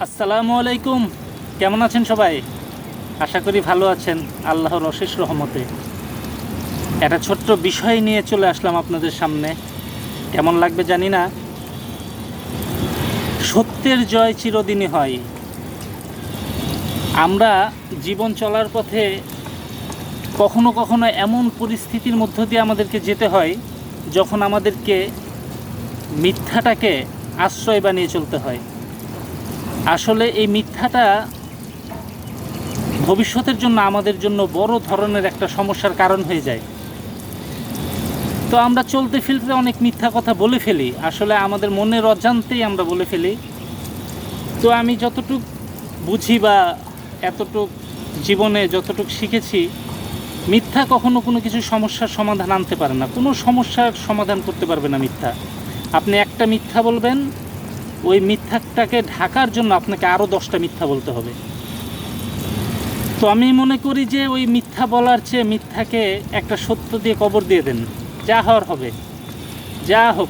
আসসালামু আলাইকুম। কেমন আছেন সবাই? আশা করি ভালো আছেন। আল্লাহর অশেষ রহমতে। একটা ছোট্ট বিষয় নিয়ে চলে আসলাম আপনাদের সামনে। কেমন লাগবে জানি না। সত্যের জয় চিরদিনই হয়। আমরা জীবন চলার পথে কখনো কখনো এমন পরিস্থিতির মধ্য দিয়ে আমাদেরকে যেতে হয়, যখন আমাদেরকে মিথ্যাটাকে আশ্রয় বানিয়ে চলতে হয়। আসলে এই মিথ্যাটা ভবিষ্যতের জন্য আমাদের জন্য বড় ধরনের একটা সমস্যার কারণ হয়ে যায়। তো আমরা চলতে ফিরতে অনেক মিথ্যা কথা বলে ফেলি, আসলে আমাদের মনের অজান্তেই আমরা বলে ফেলি। তো আমি যতটুক বুঝি বা এতটুক জীবনে যতটুক শিখেছি, মিথ্যা কখনো কোনো কিছু সমস্যার সমাধান আনতে পারে না। কোনো সমস্যার সমাধান করতে পারবে না মিথ্যা। আপনি একটা মিথ্যা বলবেন ওই মিথ্যাটাকে ঢাকার জন্য আপনাকে আরও দশটা মিথ্যা বলতে হবে। তো আমি মনে করি যে ওই মিথ্যা বলার চেয়ে মিথ্যাকে একটা সত্য দিয়ে কবর দিয়ে দেন। যা হওয়ার হবে। যা হোক,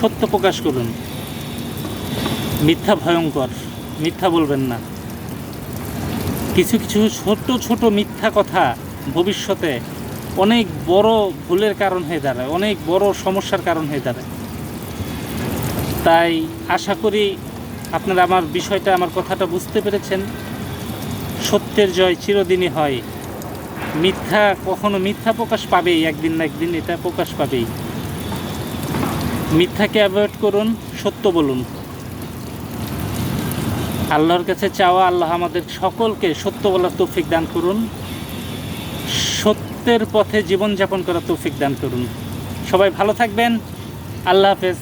সত্য প্রকাশ করুন। মিথ্যা ভয়ঙ্কর। মিথ্যা বলবেন না। কিছু কিছু ছোট ছোট মিথ্যা কথা ভবিষ্যতে অনেক বড় ভুলের কারণ হয়ে দাঁড়ায়, অনেক বড় সমস্যার কারণ হয়ে দাঁড়ায়। তাই আশা করি আপনারা আমার বিষয়টা, আমার কথাটা বুঝতে পেরেছেন। সত্যের জয় চিরদিনই হয়। মিথ্যা কখনো মিথ্যা প্রকাশ পাবেই, একদিন না একদিন এটা প্রকাশ পাবেই। মিথ্যাকে অ্যাভয়েড করুন, সত্য বলুন। আল্লাহর কাছে চাওয়া, আল্লাহ আমাদের সকলকে সত্য বলার তৌফিক দান করুন। সত্যের পথে জীবনযাপন করার তৌফিক দান করুন। সবাই ভালো থাকবেন। আল্লাহ হাফেজ।